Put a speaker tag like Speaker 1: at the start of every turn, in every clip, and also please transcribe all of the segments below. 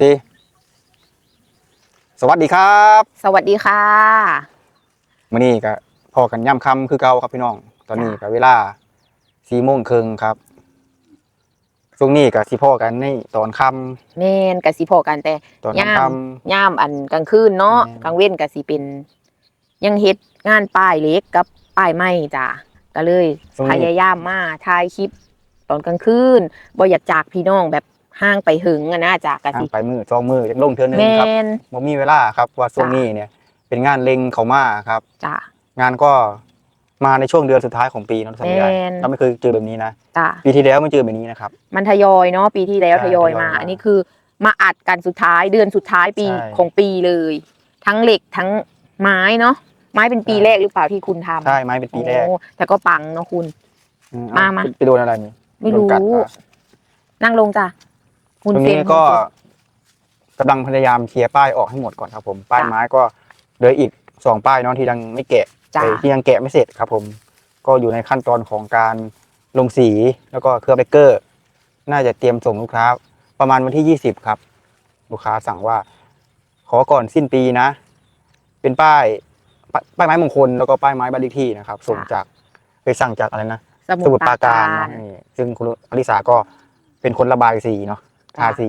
Speaker 1: สิสวัสดีครับ
Speaker 2: สวัสดีค่ะ
Speaker 1: มื่อนี้ก็พอกันย่ำคำคือเก่าครับพี่น้อง ตอนนี้ก็เวลาสี่โมงครึ่งครับช่วงนี้ก็สิพ่อกันในตอนค่
Speaker 2: แม่นกะสิพอกันแต่ำ
Speaker 1: ตอน
Speaker 2: ย่าม
Speaker 1: ค่
Speaker 2: ย่ามอันกลางคืนเนาะ
Speaker 1: แม่น
Speaker 2: กลางเว้นกะสิเป็น ยังเฮ็ดงานป้ายเล็กกับป้ายไม้จ้ะก็เลยพยายามมาถ่ายคลิปตอนกลางคืนบ่อยากจากพี่น้องแบบ ห่างไปหึงอะนะจ้ะกะำสิ
Speaker 1: ไปมือสองมือลงเทือนึง
Speaker 2: แม่
Speaker 1: ครับ
Speaker 2: น
Speaker 1: บ่มีเวลาครับว่าช่วงนี้เนี่ย เป็นงานเล็งเขามาครับ
Speaker 2: จ้ะ
Speaker 1: งานก็มาในช่วงเดือนสุดท้ายของปีเนาะสัญญา
Speaker 2: แม่น
Speaker 1: เราไม่เคยเจอแบบนี้นะ
Speaker 2: จ้ะ
Speaker 1: ปีที่แล้วไม่เจอแบบนี้นะครับ
Speaker 2: มันทยอยเนาะปีที่แล้ว
Speaker 1: ใช่
Speaker 2: ทยอยมา
Speaker 1: ทยอยมา
Speaker 2: อันนี้คือมาอัดกันสุดท้ายเดือนสุดท้ายปี
Speaker 1: ใช่
Speaker 2: ของปีเลย ทั้งเหล็กทั้งไม้เนาะไม้เป็นปี
Speaker 1: ใช่
Speaker 2: แรกหรือเปล่าที่คุณทำ
Speaker 1: ใช่ไม้เป็นปีแรก
Speaker 2: โอ้แต่ก็ปังเนาะคุณ
Speaker 1: อื
Speaker 2: มา
Speaker 1: เอ
Speaker 2: มา
Speaker 1: ไปโดนอะไรนี่
Speaker 2: ไม่
Speaker 1: โดน
Speaker 2: รู้
Speaker 1: กัดเหรอ
Speaker 2: นั่งลงจ้ะ
Speaker 1: ตรงนี้ก็กำลังพยายามเคลียร์ป้ายออกให้หมดก่อนครับ ผม ป้ายไม้ก็เหลืออีกสองป้ายเนาะที่ยังไม่แกะ
Speaker 2: จ้ะ
Speaker 1: ไอ้ที่ยังแกะไม่เสร็จครับ ผม ก็อยู่ในขั้นตอนของการลงสีแล้วก็เคลือบเบเกอร์ น่าจะเตรียมส่งลูกค้า ประมาณวันที่ยี่สิบครับ ลูกค้าสั่งว่า ขอก่อนสิ้นปีนะ เป็นป้ายป้ายป้ายไม้มงคลแล้วก็ป้ายไม้บ้านเลขที่นะครับ ส่งจากไปสั่งจากอะไรนะ
Speaker 2: ส
Speaker 1: สมุทรปราการ
Speaker 2: ร
Speaker 1: เนาะนี่ซึ่งคุณอลิสาก็เป็นคนระบายสีเนาะ ทา
Speaker 2: จ้ะ
Speaker 1: สี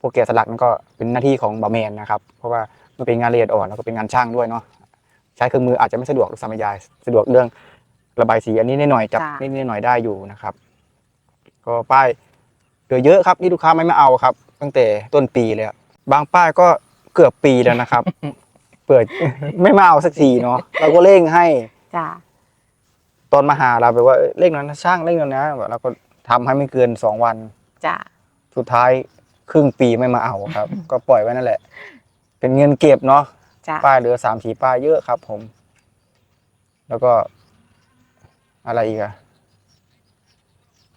Speaker 1: พวกแกะสลักนั่นก็เป็นหน้าที่ของบาแมนนะครับ เพราะว่ามันเป็นงานละเอียดอ่อนแล้วก็เป็นงานช่างด้วยเนาะใช้เครื่องมืออาจจะไม่สะดวกหรือสามยายสะดวกเรื่องระบายสีอันนี้นิดหน่อยจับ
Speaker 2: จ้ะ
Speaker 1: นิดหน่อยได้อยู่นะครับ ก็ป้ายเหลือเยอะครับที่ลูกค้าไม่มาเอาครับ ตั้งแต่ต้นปีเลยอะบางป้ายก็เกือบปีแล้วนะครับ เปิด ไม่มาเอาสักทีเนาะเราก็เร่งให้
Speaker 2: จ้ะ
Speaker 1: ตอนมาหาเราไปว่าเอ้ยเลขนั้นนะช่างเลขนั้นนะแบบเราก็ทำให้ไม่เกินสองวัน
Speaker 2: จ้ะ
Speaker 1: สุดท้ายครึ่งปีไม่มาเอาครับ ก็ปล่อยไว้นั่นแหละ เป็นเงินเก็บเนาะ
Speaker 2: จ้ะ
Speaker 1: ป้ายเหลือสามสีป้ายเยอะครับผม แล้วก็ อะไรอีกอะ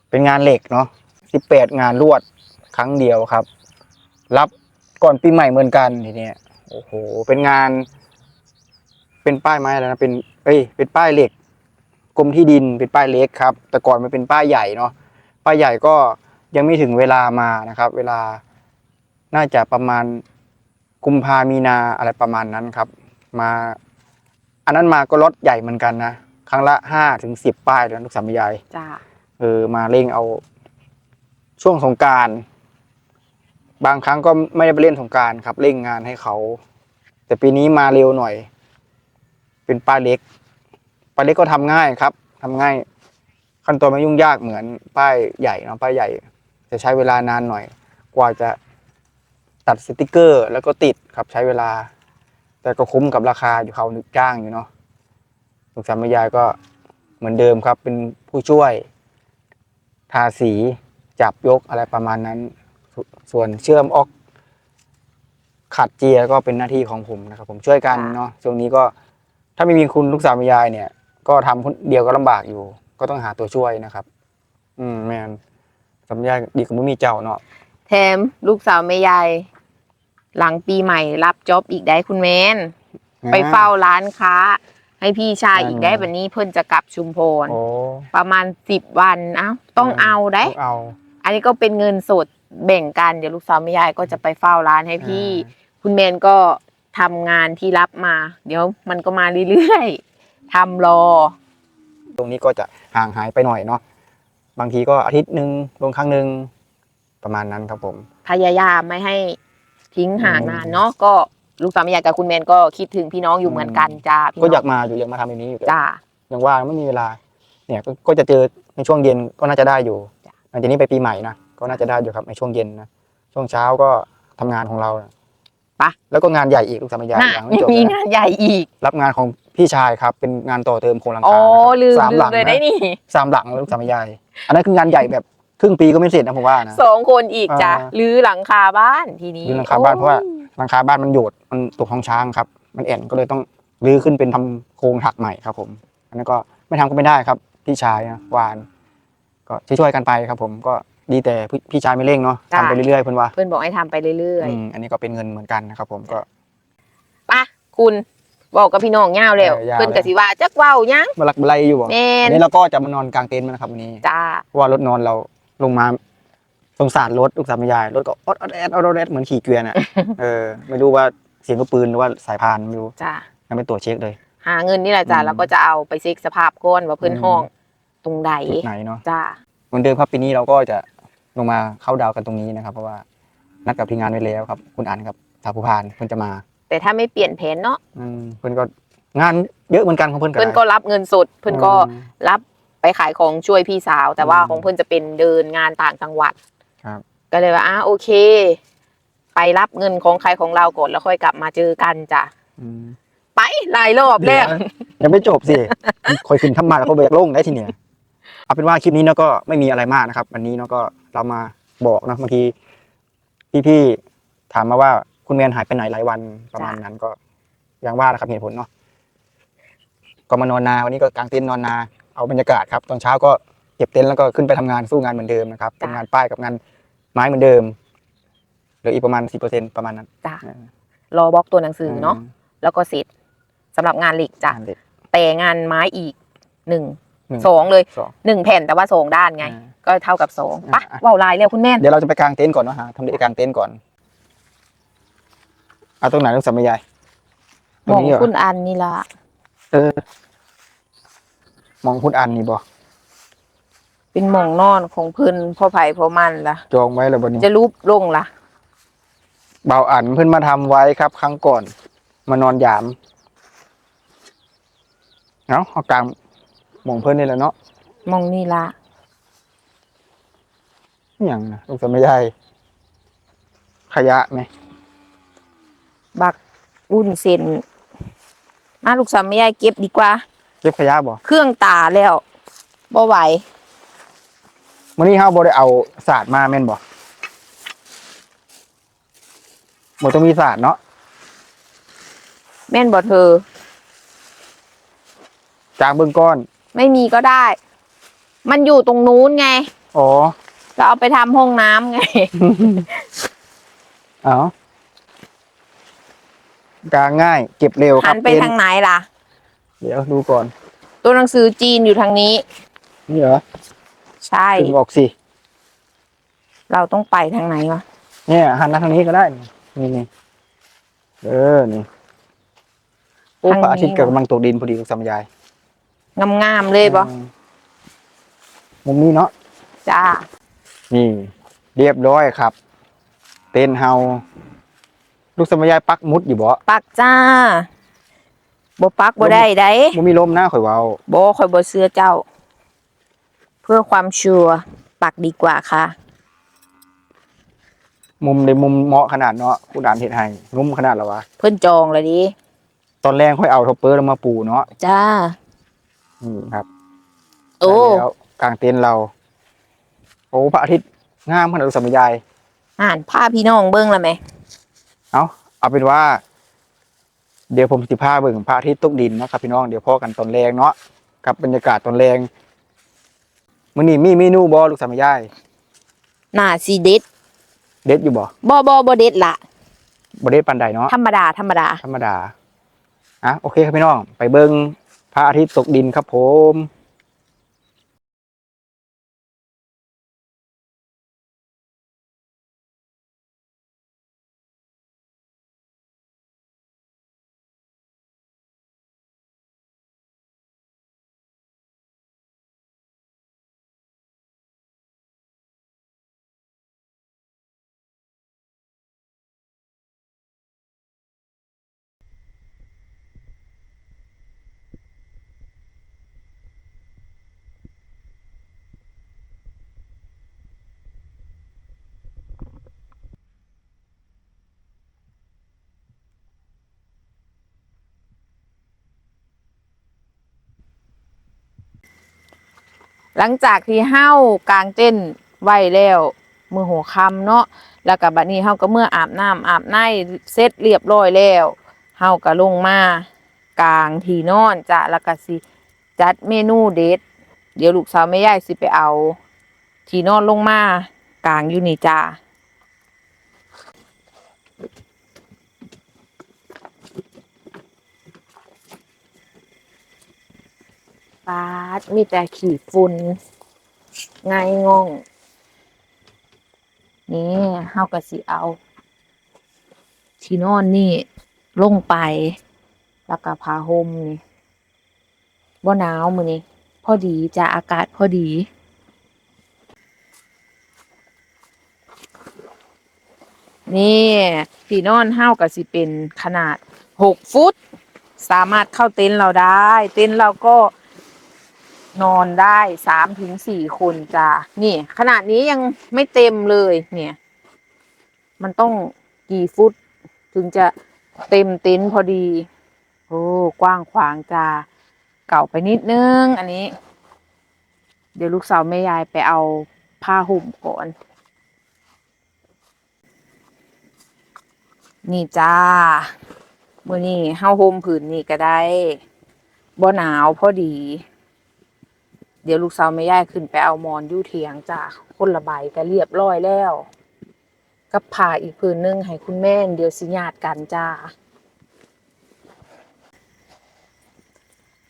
Speaker 1: เป็นงานเหล็กเนาะสิบแปดงานลวดครั้งเดียวครับ รับก่อนปีใหม่เหมือนกันทีเนี้ยโอ้โห เป็นงาน เป็นป้ายไม้แล้วนะเป็นเอ้ยเป็นป้ายเหล็กกรมที่ดินเป็นป้ายเล็กครับ แต่ก่อนมันเป็นป้ายใหญ่เนาะป้ายใหญ่ก็ ยังไม่ถึงเวลามานะครับ เวลาน่าจะประมาณกุมภามีนาอะไรประมาณนั้นครับ มา อันนั้นมาก็รถใหญ่เหมือนกันนะครั้งละห้าถึงสิบป้ายเลยนะลูกสามยาย
Speaker 2: จ้ะ
Speaker 1: เออมาเร่งเอา ช่วงสงกราร บางครั้งก็ไม่ได้ไปเล่นสงกรารครับ เร่งงานให้เขา แต่ปีนี้มาเร็วหน่อย เป็นป้ายเล็กป้ายเล็กก็ทำง่ายครับทำง่าย ขั้นตอนไม่ยุ่งยากเหมือนป้ายใหญ่เนาะป้ายใหญ่ จะใช้เวลานานหน่อย กว่าจะตัดสติกเกอร์ แล้วก็ติดครับใช้เวลา แต่ก็คุ้มกับราคาอยู่เขาจ้างอยู่เนาะลูกสามยายก็เหมือนเดิมครับ เป็นผู้ช่วย ทาสีจับยกอะไรประมาณนั้นสส่วนเชื่อมออกขัดเจียก็เป็นหน้าที่ของผมนะครับ ผมช่วยกันเนาะช่วงนี้ก็ถ้าไม่มีคุณลูกสาวแม่ยายเนี่ย ก็ทำคนเดียวก็ลำบากอยู่ ก็ต้องหาตัวช่วยนะครับ อืมแมน สามยายดีกว่าไม่มีเจ้าเนาะ
Speaker 2: แถมลูกสาวแม่ยายหลังปีใหม่รับจ็อบอีกได้คุณแมน ไปเฝ้าร้านค้า ให้พี่ชายอีกได้แบบนี้เพิ่นจะกลับชุมพร
Speaker 1: โอ้
Speaker 2: ประมาณสิบวันเอ้าต้องเอาได้
Speaker 1: ต้องเอา
Speaker 2: อันนี้ก็เป็นเงินสดแบ่งกันเดี๋ยวลูกสาวแม่ยายก็จะไปเฝ้าร้านให้พี่ คุณแมนก็ทำงานที่รับมา เดี๋ยวมันก็มาเรื่อยๆทำรอ
Speaker 1: ตรงนี้ก็จะห่างหายไปหน่อยเนาะ บางทีก็อาทิตย์หนึ่งลงครั้งหนึ่งประมาณนั้นครับผม
Speaker 2: พยายามไม่ให้ทิ้งห่างนานเนาะก็ลูกสาวแม่ยายกับคุณแมนก็คิดถึงพี่น้องอยู่เหมือนกันจ้าพี่น้
Speaker 1: ก็
Speaker 2: อง
Speaker 1: อยากมาอยู่อยากมาทำแบบนี้อยู่แต่
Speaker 2: จ้า
Speaker 1: ยังว่าไม่มีเวลา เนี่ยก็ก็จะเจอในช่วงเย็นก็น่าจะได้อยู่
Speaker 2: จ้ะ
Speaker 1: หลังจากนี้ไปปีใหม่นะก็น่าจะได้อยู่ครับในช่วงเย็นนะช่วงเช้าก็ทำงานของเรานะ
Speaker 2: ไป
Speaker 1: แล้วก็งานใหญ่อีกลูกสามยาย
Speaker 2: น่ะ
Speaker 1: ยังไม่
Speaker 2: ยัง
Speaker 1: จบ
Speaker 2: มี
Speaker 1: นะ
Speaker 2: งานใหญ่อีก
Speaker 1: รับงานของ พี่ชายครับเป็นงานต่อเติมโครงหลัง
Speaker 2: อ๋อ
Speaker 1: คานะครับ
Speaker 2: ลืม
Speaker 1: สาม
Speaker 2: ลื
Speaker 1: หลั
Speaker 2: ม
Speaker 1: ง
Speaker 2: เลยได้
Speaker 1: นะ
Speaker 2: นี่
Speaker 1: สามหลังลูกสามยายอันนั้นคืองานใหญ่แบบครึ่งปีก็ไม่เสร็จนะผมว่านะ
Speaker 2: สองคนอีกจ้ะ
Speaker 1: อ่า
Speaker 2: หรือหลังคาบ้านทีนี้
Speaker 1: รื้อหลังคาบ้านเพราะว่าหลังคาบ้านมันโยดมันตกท้องช้างครับ มันแอนก็เลยต้องรื้อขึ้นเป็นทำโครงถักใหม่ครับ ผม อันนั้นก็ไม่ทำก็ไม่ได้ครับ พี่ชายนะวาน ก็ช่วยๆกันไปครับ ผมก็ดีแต่พี่พี่ชายไม่เร่งเนาะทำไปเรื่อยๆเพื่อนว่า
Speaker 2: เพื่อนบอกให้ทำไปเรื่อย
Speaker 1: อืมอันนี้ก็เป็นเงินเหมือนกันนะครับ ผมก็
Speaker 2: ๆปะคุณ บอกกับพี่น้องย่าวแล้ว
Speaker 1: เออยาว
Speaker 2: เพื่อนกสิว่าจักเว้ายัง
Speaker 1: มาลักมาไลอยู่บ่
Speaker 2: แม
Speaker 1: อั
Speaker 2: น
Speaker 1: นนี้เราก็จะมานอนกลางเต็นท์นะครับวันนี้
Speaker 2: จ้า
Speaker 1: เพราะว่ารถนอนเราลงมาฝสงสารรถลูกสาวแม่ยายรถก็ออดออดแอดออดออดแอดเหมือนขี่เกวียนอะ เออไม่รู้ว่าเสียงลูกปืนหรือว่าสายพานไม่รู้
Speaker 2: จ้า
Speaker 1: ยังไม่ตรวจเช็คเลย
Speaker 2: หาเงินนี่แหละจ้า
Speaker 1: อืม
Speaker 2: แล้วก็จะเอาไปเช็คสภาพก้อนว่าเพื่อน
Speaker 1: อืม
Speaker 2: ห้องตรงใด
Speaker 1: จุดไหนเนาะ
Speaker 2: จ้า
Speaker 1: เหมือนเดิมครับปีนี้เราก็จะลงมาเข้าดาวกันตรงนี้นะครับ เพราะว่านัดกับทีมงานไว้แล้วครับ คุณอันครับสาวผู้พานเพื่อนจะมา
Speaker 2: แต่ถ้าไม่เปลี่ยนแผนเนาะ
Speaker 1: อืมเพื่อนก็งานเยอะเหมือนกันของเพื่อน
Speaker 2: เพื่อนก็รับเงินสดเพื่อนก็
Speaker 1: อืม
Speaker 2: รับไปขายของช่วยพี่สาว แต่ว่า
Speaker 1: อืม
Speaker 2: ของเพื่อนจะเป็นเดินงานต่างจังหวัด
Speaker 1: ครับ
Speaker 2: ก็เลยว่าอะโอเค ไปรับเงินของใครของเราก่อนแล้วค่อยกลับมาเจอกันจ้ะ
Speaker 1: อืม
Speaker 2: ไปหลายรอบแล้ว
Speaker 1: ยังไม่จบสิ คอยขึ้นทำมาแล้วก็เบรกลงได้ทีเนี้ยเอาเป็นว่าคลิปนี้เนาะก็ไม่มีอะไรมากนะครับ วันนี้เนาะก็เรามาบอกนะบางทีพี่ๆถามมาว่า คุณแมนหายไปไหนหลายวันประมาณนั้นก็ยังว่านะครับเหตุผลเนาะก็มานอนนาวันนี้ก็กางเต็นท์นอนนา เอาบรรยากาศครับตอนเช้าก็เก็บเต็นท์แล้วก็ขึ้นไปทำงานสู้งานเหมือนเดิมนะครับ
Speaker 2: จ้ะ
Speaker 1: ทำงานป้ายกับงานไม้เหมือนเดิมเหลืออีกประมาณสิบเปอร์เซ็นประมาณนั้น
Speaker 2: จ้ะรอบล็อกตัวหนังสือเนาะ
Speaker 1: ม
Speaker 2: แล้วก็เสร็จสำหรับงานเหล็กจ้ะ
Speaker 1: งานเด็ก
Speaker 2: แต่งานไม้อีกหนึ่ง
Speaker 1: หนึ่ง
Speaker 2: สองเลย
Speaker 1: สอง
Speaker 2: หนึ่งแผ่นแต่ว่าสองด้านไง
Speaker 1: อ่า
Speaker 2: ก็เท่ากับสองปะ
Speaker 1: อะ
Speaker 2: ว่าวลายแล้วคุณแม่
Speaker 1: เดี๋ยวเราจะไปกางเต็นท์ก่อนเนาะฮะทำเด็กกางเต็นท์ก่อน เอาตรงไหนลูกสาวแม่ยายต
Speaker 2: ม
Speaker 1: รง
Speaker 2: อง
Speaker 1: นี้เหรอ
Speaker 2: คุณอันนี่ละ
Speaker 1: เออ มองพุดอันนี่บ่
Speaker 2: เป็นหมองนอนของเพิ่นพ่อไผ่พ่อมันล่ะ
Speaker 1: จองไว้แล้วบนนี้
Speaker 2: จะรูปลงล่ะ
Speaker 1: เบาอันเพิ่นมาทำไว้ครับ ครั้งก่อน มานอนยามเนาะเอากลางหมองเพิ่นนี่แหละเนาะ
Speaker 2: มองนี่ละ
Speaker 1: อหย่างนะลูกสาวแม่ยายขยะไหม
Speaker 2: บักอุ่นเส้นมาลูกสาวไม่ยายเก็บดีกว่า
Speaker 1: เก็บขยะบ่
Speaker 2: เครื่องตาแล้วบ่ไหว
Speaker 1: มื้อนี้เฮาบ่ได้เอาศาสตร์มาแม่นบ่บ่ต้องมีศาสตร์เนาะ
Speaker 2: แม่นบ่เธอ
Speaker 1: จางเบิ่งก้อน
Speaker 2: ไม่มีก็ได้ มันอยู่ตรงนู้นไง
Speaker 1: อ๋อ
Speaker 2: จะเอาไปทำห้องน้ำไง
Speaker 1: เอา กางง่าย เก็บเร็วค
Speaker 2: หั
Speaker 1: รับ
Speaker 2: นไป
Speaker 1: เต็น
Speaker 2: ทางไหนล่ะ
Speaker 1: เดี๋ยวดูก่อน
Speaker 2: ตัวหนังสือจีนอยู่ทางนี้
Speaker 1: นี่เหรอ
Speaker 2: ใช่
Speaker 1: ถึงออกสิ
Speaker 2: เราต้องไปทางไหนวะ
Speaker 1: เนี่ยหันมาทางนี้ก็ได้ นี่นี่เออ นี่โอ้พระอาทิตย์กำลังตกดินพอดีลูกสามยาย
Speaker 2: งามๆเลยบ่
Speaker 1: อืมมุมนี้เนาะ
Speaker 2: จ้า
Speaker 1: นี่ เรียบร้อยครับ เต็นท์เฮา ลูกสามยายปักมุดอยู่บ่
Speaker 2: ปักจ้าบ่ปักบ่ได้ได้
Speaker 1: บ่มีลมนะข่อยเว้า
Speaker 2: บ่ค่อยบ่เชื่อเจ้า เพื่อความชัวร์ปักดีกว่าค่ะ
Speaker 1: มุมในมุมเหมาะขนาดเนาะผู้ด่านเฮ็ดให้งุ้มขนาดแล้ววะ
Speaker 2: เพิ่นจองเลยดิ
Speaker 1: ตอนแรกค่อยเอาท็อปเปอร์ลงมาปูเนาะ
Speaker 2: จ้า
Speaker 1: นี่ครับ
Speaker 2: โอ้
Speaker 1: ได้แล้วกลางเต็นท์เรา โอ้พระอาทิตย์งามขนาดลูกสามยาย
Speaker 2: อ่านผ้าพี่น้องเบิ่งแล้วไหม
Speaker 1: เอาเอาเป็นว่า เดี๋ยวผมสิพาเบิ่งพระอาทิตย์ตกดินเนาะครับพี่น้องเดี๋ยวพ่อกันตอนแรงเนาะกับบรรยากาศตอนแรงมื้อนี้มีเมนูบ่ลูกสามยาย
Speaker 2: หน้าสีเด็ด
Speaker 1: เด็ดอยู่บ่
Speaker 2: บ่บ่บ่เด็ดละ
Speaker 1: บ่เด็ดปานใดเนาะ
Speaker 2: ธรรมดาธรรมดา
Speaker 1: ธรรมดาอะโอเคครับพี่น้อง ไปเบิ่งพระอาทิตย์ตกดินครับผม
Speaker 2: หลังจากที่เฮากางเต้นไว้แล้วมือหัวคำเนาะแล้วกับัดนี้เฮาก็เมื่ออาบน้ำอาบในเสร็จเรียบร้อยแล้วเฮาก็ลงมากางที่นอนจ้ะแล้วก็สิจัดเมนูเด็ด เดี๋ยวลูกสาวแม่ยายสิไปเอา ที่นอนลงมากางอยู่นี่จ้า ปาดมีแต่ขี่ฝุ่นไงงงนี่เฮาก็สิเอา ที่นอนนี่ลงไป แล้วก็ผ้าห่มนี่บ่หนาวมื้อนี้พอดีจะอากาศพอดีนี่ที่นอนเฮาก็สิเป็นขนาดหกฟุต สามารถเข้าเต็นท์เราได้ เต็นท์เราก็ นอนได้สามถึงสี่คนจ้ะนี่ ขนาดนี้ยังไม่เต็มเลยเนี่ย มันต้องกี่ฟุต ถึงจะเต็มเต็นท์พอดี โอ้กว้างขวางจ้าเก่าไปนิดนึง อันนี้ เดี๋ยวลูกสาวแม่ยายไปเอาผ้าห่มก่อน นี่จ้ามื่อนี้เฮาห่มผืนนี่ก็ได้บ่หนาวพอดี เดี๋ยวลูกสาวแม่ยายขึ้นไปเอาหมอนยู่เถียงจ้าคนละใบก็เรียบร้อยแล้ว กับผ้าอีกผืนหนึงให้คุณแม่เดี๋ยวสิญาติกันจ้า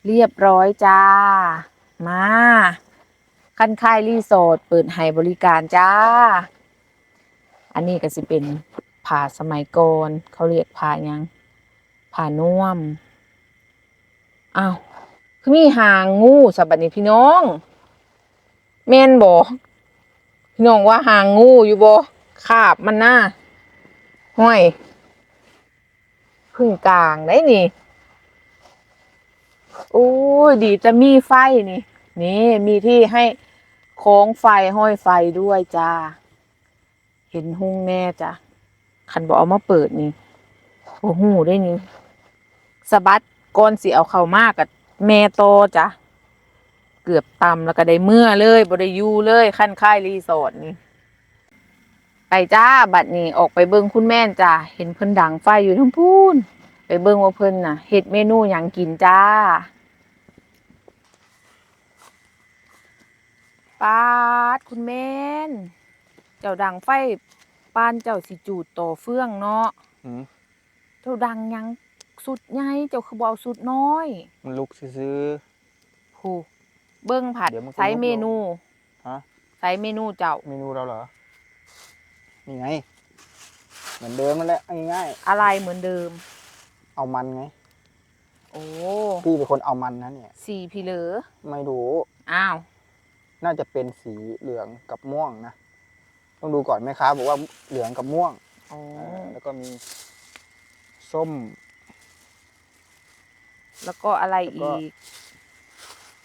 Speaker 2: เรียบร้อยจ้า มาคันค่ายรีสอร์ทเปิดให้บริการจ้า อันนี้ก็สิเป็นผ้าสมัยก่อนเขาเรียกผ้ายังผ้าน่วม อ้าว คือมีหางงูสับบัดนี้พี่น้อง แม่นบ่พี่น้องว่าหางงูอยู่บ่คาบมันหน่าห้อยพึ่งกลางได้นี่โอ้ดีจะมีไฟนี่ นี่มีที่ให้โค้งไฟห้อยไฟด้วยจ้า เห็นหุ้งแน่จ้ะคันบอกเอามาเปิดนี่โอ้โหได้นี่สะบัดก้อนสีเอาเข้ามากกับ แม่โตจ้ะเกือบตำแล้วก็ได้เมื่อเลยบได้อยูเลยขั้นค่ายรีสอร์ทนี่ไปจ้าบัดนี้ออกไปเบิ่งคุณแม่นจ้ะเห็นเพิ่นดังไฟอยู่ทั้งพูนไปเบิ่งว่าเพิ่นน่ะเฮ็ดเมนูหยังกินจ้าปาดคุณแม่น เจ้าดังไฟปานเจ้าสิจูดต่อเฟืองเนาะ
Speaker 1: อืม
Speaker 2: เจ้าดังหยัง สุดใหญ่เจ้าคือบ่เอาสุดน้อย
Speaker 1: มันลุกซื้อ
Speaker 2: โหเบิ่งผัด
Speaker 1: เดี๋ยวมันก็
Speaker 2: ใช้
Speaker 1: ลดลง
Speaker 2: เมนู
Speaker 1: ๆฮะ
Speaker 2: ใช้เมนูเจ้า
Speaker 1: เมนูเราเหรอ นี่ไง เหมือนเดิมนั่นแหละง่าย
Speaker 2: อะไรเหมือนเดิม
Speaker 1: ๆเอามันไง
Speaker 2: โอ้
Speaker 1: พี่เป็นคนเอามันนะเนี่ย
Speaker 2: สีพี่เหลือ
Speaker 1: ไม่รู้
Speaker 2: อ้าว
Speaker 1: น่าจะเป็นสีเหลืองกับม่วงนะ ต้องดูก่อนแม่ค้าบอกว่าเหลืองกับม่วง
Speaker 2: โอ้
Speaker 1: อ่าแล้วก็มี ส้ม
Speaker 2: แล้วก็อะไร
Speaker 1: แล้วก็
Speaker 2: อีก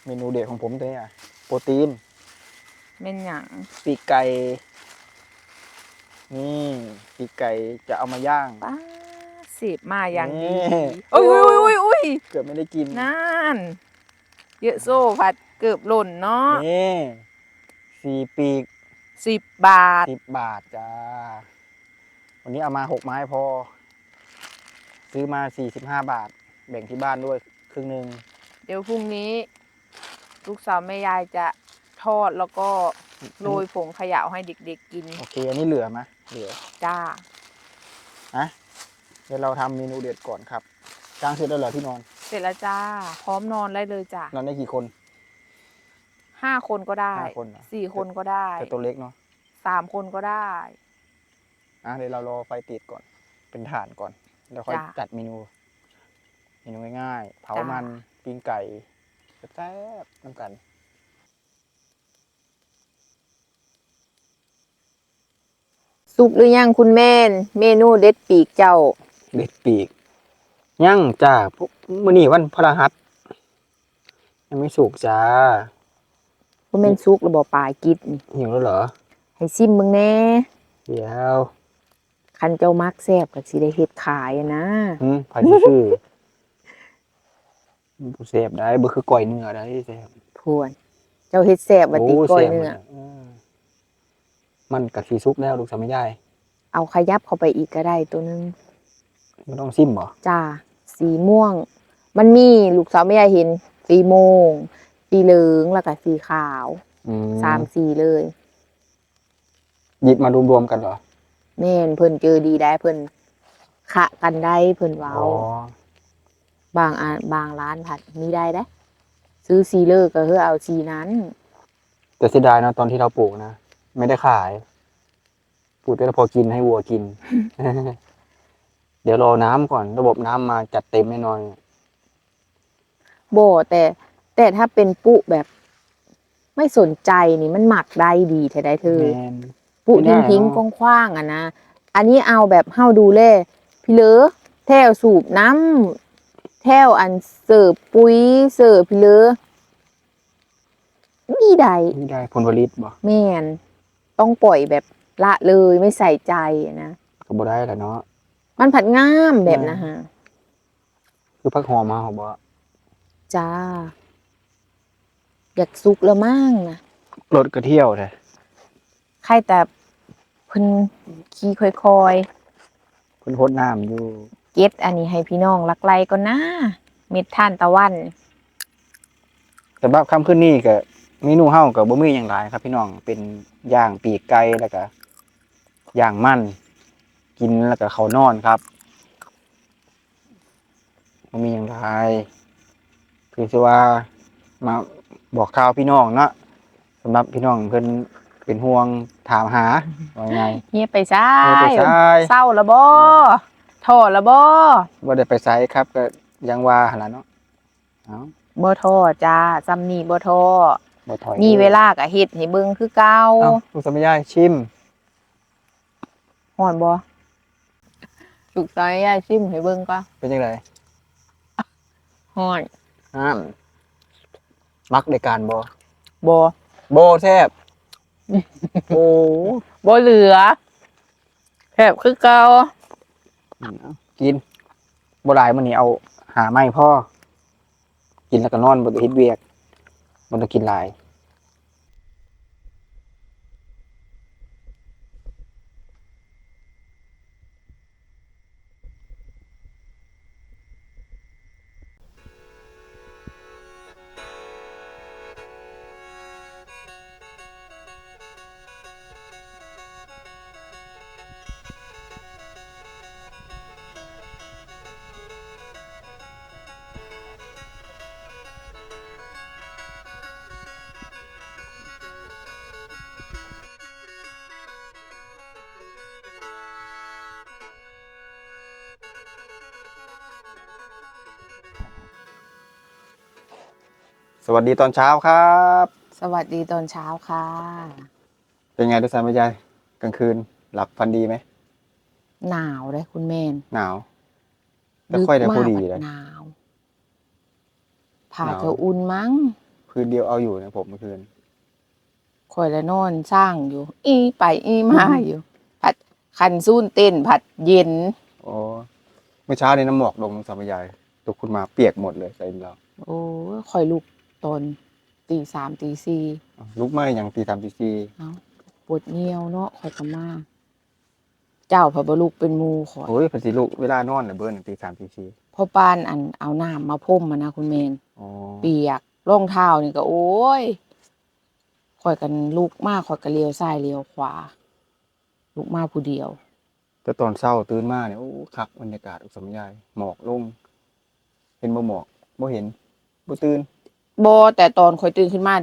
Speaker 1: เมนูเด็ดของผมตัวเนี้โปรตีน
Speaker 2: เม่นหยัง
Speaker 1: ปีกไก่ นี่ ปีกไก่จะเอามาย่าง
Speaker 2: ป้าสิบมาอย่างดี
Speaker 1: นี่
Speaker 2: โอ้ยอุ้ยอุ้ยอุ้ย
Speaker 1: เกือบไม่ได้กิน
Speaker 2: นั่นเยอะโซ่ผัดเกือบหล่นเนาะ
Speaker 1: นี่สี่ปีก
Speaker 2: สิบบาท
Speaker 1: สิบบาทจ้า วันนี้เอามาหกไม้พอ ซื้อมาสี่สิบห้าบาท แบ่งที่บ้านด้วยครึ่งหนึ่ง
Speaker 2: เดี๋ยวพรุ่งนี้ ลูกสาวแม่ยายจะทอดแล้วก็โรยผงขยะให้เด็กๆกิน
Speaker 1: โอเค อันนี้เหลือไหมเหลือ
Speaker 2: จ้า
Speaker 1: นะเดี๋ยวเราทำเมนูเด็ดก่อนครับกลางเสร็จแล้วเหรอที่นอน
Speaker 2: เสร็จแล้วจ้า พร้อมนอนได้เลยจ้าน
Speaker 1: อนได้กี่คน
Speaker 2: ห้าคนก็ได้
Speaker 1: ห้าคนเหรอ
Speaker 2: สี่คนก็ได้
Speaker 1: แต่ตัวเล็กเนาะ
Speaker 2: สามคนก็ได้
Speaker 1: อะเดี๋ยวเรารอไฟติดก่อน เป็นฐานก่อนแล้วค่อย
Speaker 2: จ้ะ
Speaker 1: จัดเมนู เมนูง่ายๆเผา
Speaker 2: จ้ะ
Speaker 1: มันปิ้งไก่แซ่บๆน้ำกัน
Speaker 2: สุกหรือยังคุณแม่น เมนูเด็ดปีกเจ้า
Speaker 1: เด็ดปีกย่างจ้าพวกมื้อนี้วันพฤหัสยังไม่สุกจ้า
Speaker 2: คุณแม่นสุกระบอกปลายกิดนี่
Speaker 1: หิวแล้วเหรอ
Speaker 2: ให้ซิมมึงแน่
Speaker 1: เดี๋ยว
Speaker 2: คันเจ้ามักแซ่บก็สิได้เฮ็ดขายอะนะ
Speaker 1: หืมพาที่ชื่อ บ่เสพได้บ่คือก่อยเนื้อได้เสพ
Speaker 2: พวน เจ้าเฮ็ดแซ่บว่าติ
Speaker 1: โก้
Speaker 2: อย
Speaker 1: แซ่บ
Speaker 2: เนื้อ
Speaker 1: หมดะมมันกับสีซุกแล้วลูกสาวไม่ได้
Speaker 2: เอาขยับเข้าไปอีกก็ได้ตัวนึง
Speaker 1: ไม่ต้องซิมเหรอ
Speaker 2: จ้าสีม่วง มันมีลูกสาวไม่ยายเห็น สีโมงสีเหลืองแล้วก็สีขาว
Speaker 1: อืม
Speaker 2: สามสีเลย
Speaker 1: หยิบมารวมๆกันเหรอ
Speaker 2: แม่นเพิ่นเจอดีได้เพิ่นขะกันได้เพิ่นเว้า
Speaker 1: อ๋อ บา
Speaker 2: งอ่านบางร้านผัดมีได้เด้ซื้อซีเลอร์ก็คือเอาซีนั้น
Speaker 1: แต่เสียดายนะตอนที่เราปลูกนะ ไม่ได้ขายพูดไปแล้วพอกินให้วัวกิน เดี๋ยวรอน้ำก่อนระบบน้ำมาจัดเต็มแน่นอน
Speaker 2: บ่แต่แต่ถ้าเป็นปุแบบ ไม่สนใจนี่มันหมักได้ดีแท้ได้เธอ
Speaker 1: แมน
Speaker 2: ปุ
Speaker 1: ไม่ได้
Speaker 2: ทิ้งทิ้ง
Speaker 1: เนอะ
Speaker 2: ๆกว้างๆอะนะ อันนี้เอาแบบเฮาดูแลพี่เหลือแถวสูบน้ำ แถวอันเสิร์ฟปุ๋ยเสิร์ฟพี่เหลือมีใด
Speaker 1: ไม่ได้ผลผลิตบ่
Speaker 2: แม่นต้องปล่อยแบบละเลยไม่ใส่ใจอะนะ
Speaker 1: ก็บ่ได้แหละเนาะ
Speaker 2: มันผัดงามแบบ
Speaker 1: แม่น
Speaker 2: นะฮะ
Speaker 1: คือพักหอมมาเขาบอกว่า
Speaker 2: จ้า อยากสุกแล้วมั่งนะ
Speaker 1: รถกระเที่ยวแท้
Speaker 2: ใครแต่เพิ่นขี่ค่อย
Speaker 1: เพิ่นโคตรน้ำอยู่
Speaker 2: ๆ เก็ตอันนี้ให้พี่น้องลักไลก็นะเม็ดท่านตะวัน
Speaker 1: แต่ว่าค่ำขึ้นนี่ก็เมนูเฮาก็บ่มีหยังหลายครับ พี่น้องเป็นย่างปีกไก่แล้วก็ย่างมันกินแล้วก็เขาวนอนครับบ่มีหยังหลายคือสิว่ามาบอกข่าวพี่น้องเนาะสำหรับพี่น้องเพิ่นเป็นห่วงถามหาว่าไง
Speaker 2: เฮียไปซ้า
Speaker 1: เฮียไปซ้าย
Speaker 2: เศร้าละบ่ ท่อละบ่
Speaker 1: บ่ได้ไปไสครับก็ยังว่าหั่นล่ะเนาะเอ้า
Speaker 2: บ่ท่อจ้าซ้ำนี่บ่ท่อ
Speaker 1: บ่ถอย
Speaker 2: มีเวลาก็เฮ็ดให้เบิ่งคือเก่า
Speaker 1: เอ้าลูกสมัยยายชิม
Speaker 2: ฮ้อนบ่สุกซอยยายชิมให้เบิ่งก่อน
Speaker 1: เป็นจังได
Speaker 2: ฮ้อน
Speaker 1: อ้ามมักในการบ่
Speaker 2: บ่
Speaker 1: โบแทบ โอ้
Speaker 2: บ่เหลือแทบคือเก่า
Speaker 1: กินบ่หลายมื้อนี้เอาหาไม้พ่อกินแล้วก็นอนบ่ต้เฮ็ดเวียกบ่ต้องกินหลาย สวัสดีตอนเช้าครับ
Speaker 2: สวัสดีตอนเช้าค่ะ
Speaker 1: เป็นไงทุกสามยายกลางคืน หลับฝันดีไหม
Speaker 2: หนาวเลยคุณแม่น
Speaker 1: หนาวแต่ค่อยได้พอดี
Speaker 2: เล
Speaker 1: เลย
Speaker 2: หนาวผ่า
Speaker 1: หนาว
Speaker 2: จะอุ่นมั้ง
Speaker 1: คืนเดียวเอาอยู่นะผมเมื่อคืน
Speaker 2: ข่อยละนอนสร้างอยู่ อีไปอีมาอยู่ ผัดคันซูนเต้นผัดเย็น
Speaker 1: โอ้เมื่อเช้านี้น้ำหมอกลงสามยายตกคุณมาเปียกหมดเลยใส่เรา
Speaker 2: โอ้ยข่อยลุก ตอนตีสามตีสี่
Speaker 1: อ้าวลุกไหมอย่างตีสามตีสี่
Speaker 2: เอาปวดเงียวเนาะข่อยก็มา เจ้าพระบลุกเป็นหมูข่อย
Speaker 1: โอ้ยพันสิลุกเวลานอนน่ะเบิ้ลตีสามตีสี่
Speaker 2: พ่อป้านอันเอาน้ำมาพ่มมานะคุณเมน
Speaker 1: อ๋อ
Speaker 2: เปียกรองเท้านี่ก็ โอ้ยข่อยกันลุกมากข่อยก็เลี้ยวซ้ายเลี้ยวขวาลุกมาผู้เดียว
Speaker 1: แต่ตอนเช้าตื่นมาเนี่ยโอ้คักบรรยากาศอุสมยายหมอกลงเห็นบ่หมอกบ่เห็นบ่ตื่น
Speaker 2: บแต่ตอนข่อยตื่นขึ้นมา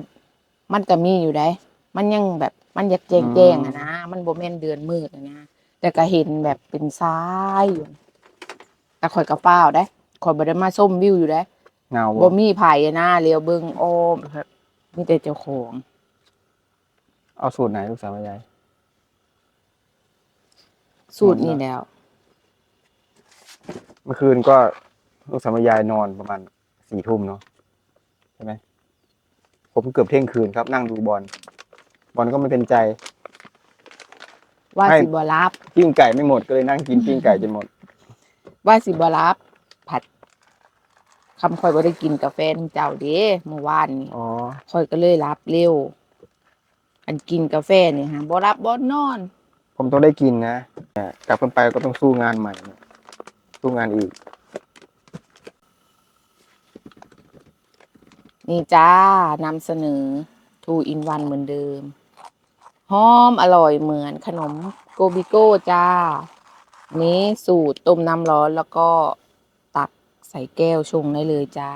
Speaker 2: มันก็มีอยู่ได้ มันยังแบบมันอยากแจ้งแจ้งอะนะ มันบ่แม่นเดือนมืดอะนะ แต่ก็เห็นแบบเป็นซ้ายอยู่ แต่ข่อยก็เฝ้าวได้ข่อยบ่ได้มาส้มวิวอยู่ได้
Speaker 1: เงา
Speaker 2: บ่มีไผอะนะเลี้ยวเบิ่งโอ้มแบบมีแต่เจ้าของ
Speaker 1: เอาสูตรไหนลูกสาวยาย
Speaker 2: สูตรนี่แล้ว
Speaker 1: เมื่อคืนก็ลูกสาวยายนอนประมาณสี่ทุ่มเนาะใช่ไหม ผมเกือบเที่ยงคืนครับ นั่งดูบอลบอลก็ไม่เป็นใจ
Speaker 2: ว่า
Speaker 1: ให้
Speaker 2: สิบ่รับ
Speaker 1: ปิ้งไก่ไม่หมดก็เลยนั่งกินปิ้งไก่จนหมด
Speaker 2: ว่าสิบ่รับผัดคำข่อยบ่ได้กินกาแฟนำเจ้าเด้เมื่อวานนี่
Speaker 1: อ๋อ
Speaker 2: ข่อยก็เลยรับเร็ว อันกินกาแฟนี่ฮะบ่รับบ่นอน
Speaker 1: ผมต้องได้กินนะแต่กลับกันไปก็ต้องสู้งานใหม่ สู้งานอีก
Speaker 2: นี่จ้านำเสนอ2 in 1เหมือนเดิม หอมอร่อยเหมือนขนมโกบิโก้จ้า นี้สูตรต้มน้ำร้อนแล้วก็ตักใส่แก้วชงได้เลยจ้า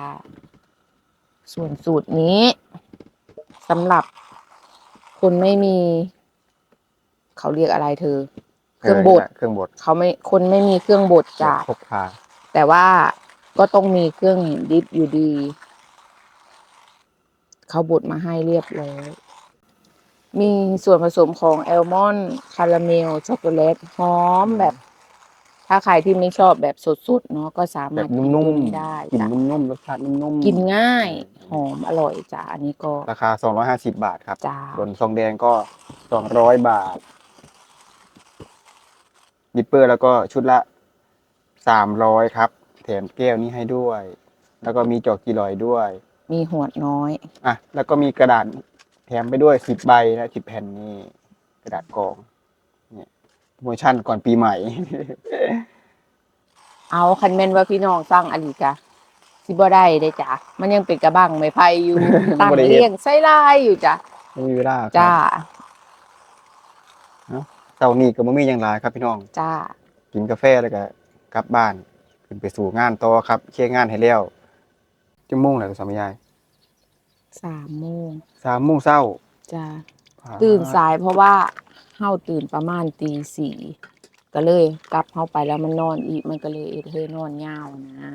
Speaker 2: ส่วนสูตรนี้สำหรับคนไม่มี เขาเรียกอะไรเธอ เครื่องบด
Speaker 1: เครื่องบด
Speaker 2: เขาไม่คนไม่มีเครื่องบดจ้ะ
Speaker 1: พกพา
Speaker 2: แต่ว่าก็ต้องมีเครื่องดิฟอยู่ดี เขาบดมาให้เรียบร้อยมีส่วนผสมของแอลมอนด์คาราเมล ช็อกโกแลตหอมแบบ ถ้าใครที่ไม่ชอบแบบสดๆเนาะก็สา
Speaker 1: แบ
Speaker 2: มารถ
Speaker 1: บนุ่ม
Speaker 2: กินได้
Speaker 1: ๆกลิ่น
Speaker 2: จ้ะ
Speaker 1: นุ่มๆรสชาตินุ่มๆ
Speaker 2: กินง่าย หอมอร่อยจ้ะอันนี้ก็
Speaker 1: ราคา 250 บาทครับ
Speaker 2: จ้า
Speaker 1: ส่วนซองแดงก็ 200 บาทดิปเปอร์แล้วก็ชุดละ 300 ครับ แถมแก้วนี้ให้ด้วย แล้วก็มีจอกกีลอยด้วย
Speaker 2: มีหวดน้อย
Speaker 1: อะแล้วก็มีกระดาษแถมไปด้วย10ใบนะ10แผ่นนี่กระดาษกรองเนี่ยโปรโมชั่นก่อนปีใหม่
Speaker 2: เอาคันแม่นว่าพี่น้องสร้างอลีกะสิบ่ได้ได้จ้ะมันยังเป็นกระบังไม้ไผ่อยู่ ตั้ง
Speaker 1: บ่ได้เฮ็ด
Speaker 2: เรียงไส้ลายอยู่จ้ะ
Speaker 1: ไม่มีเวลาครับ
Speaker 2: จ้า
Speaker 1: เจ้านี่ก็บ่มีอย่างไรครับพี่น้อง
Speaker 2: จ้า
Speaker 1: กินกาแฟแล้วก็กลับบ้าน ขึ้นไปสู่งานต่อครับ เคลียร์งานให้แล้ว จังโมงแล้วสามียาย
Speaker 2: สามโมง
Speaker 1: สามโมงเช้า
Speaker 2: จ้าตื่นสายเพราะว่าเฮาตื่นประมาณตีสี่ก็เลยกลับเฮาไปแล้วมันนอนอีกมันก็เลยเอ็ดให้นอนยาวนะ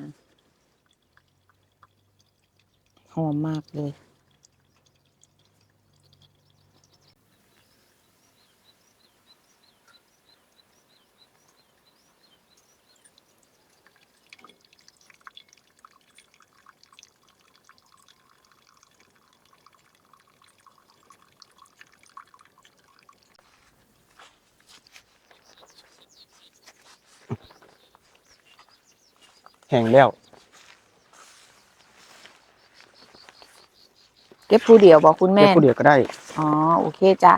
Speaker 2: หอมมากเลย
Speaker 1: แห้งแล้ว
Speaker 2: เก็บผู้เดียวบอกคุณ
Speaker 1: เก็บ
Speaker 2: แม่
Speaker 1: ผู้เดียวก็ได้
Speaker 2: อ๋อโอเคจ้ะ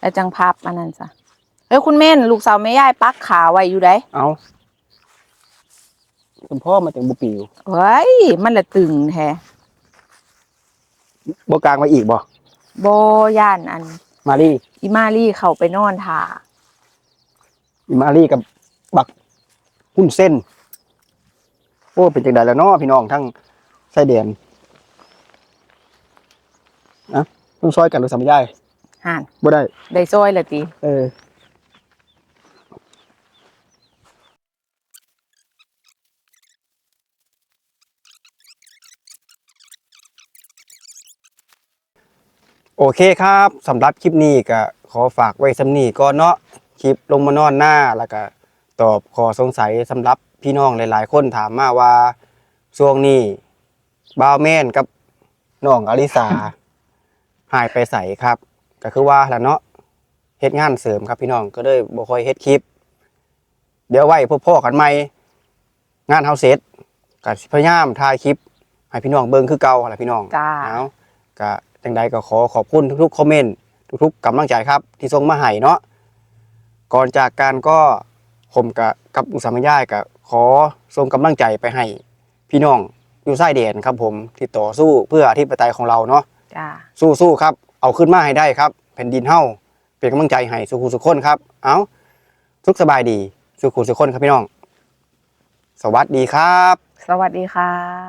Speaker 2: แล้วจังพับอันนั้นซะเฮ้ยคุณแม่นลูกสาวแม่ยายปักขาไว้อยู่ได้
Speaker 1: เอาคุณพ่อมาจากบุปิว
Speaker 2: เฮ้ยมันละตึงแท้
Speaker 1: บกลางมาอีกบ่
Speaker 2: โบย่านอัน
Speaker 1: มารี
Speaker 2: อิมารี่เข้าไปนอนท่า
Speaker 1: อีมารีกับบักหุ้นเส้น โอ้เป็นจังไดแล้วเนาะพี่น้องทั้งไส้แดนนะต้องซอยกันหรือสามียาย
Speaker 2: ห่าน
Speaker 1: บ่ได้
Speaker 2: ได้ซอยละติ
Speaker 1: เออโอเคครับสำหรับคลิปนี้ก็ขอฝากไว้สำนีก่อนเนาะคลิปลงมานอนหน้าแล้วก็ตอบขอสงสัยสำหรับ พี่น้องหลายๆ คนถามมาว่าช่วงนี้บ่าวแม่นกับน้องอลิสาหายไปใสครับ ก็คือว่าแล้วเนาะเฮ็ดงานเสริมครับพี่น้องก็เลยบ่ค่อยเฮ็ดคลิป เดี๋ยวไว้พบพ่อกันใหม่งานเฮาเสร็จก็สิพยายามถ่ายคลิป ให้พี่น้องเบิ่งคือเก่าหั่นล่ะพี่น้อง
Speaker 2: จ้า
Speaker 1: เอาก็จังใดก็ขอขอบคุณทุกๆคอมเมนต์ทุกๆกำลังใจครับ ที่ส่งมาให้เนาะก่อนจากการก็ผมกับกับอุตสาหมยายก็ ขอส่งกำลังใจไปให้พี่น้องอยู่ชายแดนครับผมที่ต่อสู้เพื่ออธิปไตยของเราเนาะ
Speaker 2: จ้า
Speaker 1: สู้ๆครับ เอาขึ้นมาให้ได้ครับ แผ่นดินเฮาเป็นกำลังใจให้สุขุสุขคนครับ เอาสุขสบายดีสุขุสุขคนครับพี่น้อง สวัสดีครับ
Speaker 2: สวัสดีค่ะ